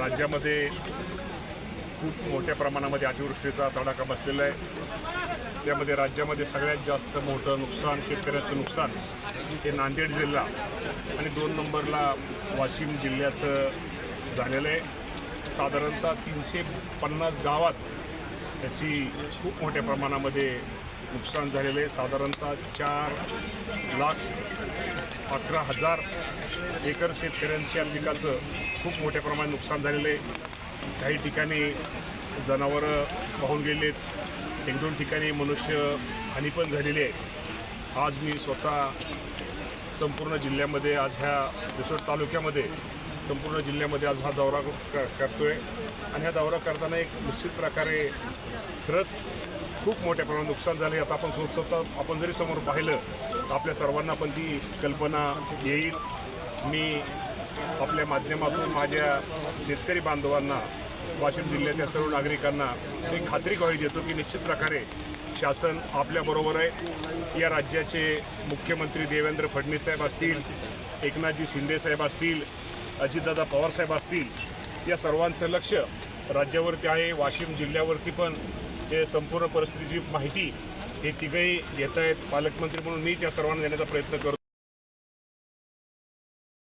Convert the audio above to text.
राज्यामध्ये खूप मोठ्या प्रमाणामध्ये अतिवृष्टीचा तडाखा बसलेला आहे. त्यामध्ये राज्यामध्ये सगळ्यात जास्त मोठं नुकसान शेतकऱ्याचं नुकसान हे नांदेड जिल्हा आणि दोन नंबरला वाशिम जिल्ह्याचं झालेलं आहे. साधारणतः तीनशे पन्नास गावात याची खूप मोठ्या प्रमाणामध्ये नुकसान झालेलं आहे. साधारणतः चार लाख अकरा हजार एकर शेतकऱ्यांच्या पिकाचं खूप मोठ्या प्रमाणात नुकसान झालेलं आहे. काही ठिकाणी जनावरं वाहून गेलेत. एक दोन ठिकाणी मनुष्य हानी पण झालेली आहे. आज मी स्वतः संपूर्ण जिल्ह्यामध्ये आज ह्या रिसोड तालुक्यामध्ये संपूर्ण जिल्ह्यामध्ये आज हा दौरा क- आहे आणि हा दौरा करताना एक निश्चित प्रकारे खरंच खूप मोठ्या प्रमाणात नुकसान झाले आता आपण स्वतः आपण जरी समोर पाहिलं तर आपल्या सर्वांना पण ती कल्पना येईल. मी आपल्या माध्यमातून माझ्या शेतकरी बांधवांना वाशिम जिल्ह्याच्या सर्व नागरिकांना एक खात्री ग्वाही देतो की निश्चित प्रकारे शासन आपल्याबरोबर आहे. या राज्याचे मुख्यमंत्री देवेंद्र फडणवीस साहेब असतील एकनाथजी शिंदे साहेब असतील अजितदादा पवार साहेब असतील या सर्वांचं लक्ष राज्यावरती आहे वाशिम जिल्ह्यावरती पण हे संपूर्ण परिस्थितीची माहिती हे तिघही घेत आहेत पालकमंत्री म्हणून मी त्या सर्वांना देण्याचा प्रयत्न करतो.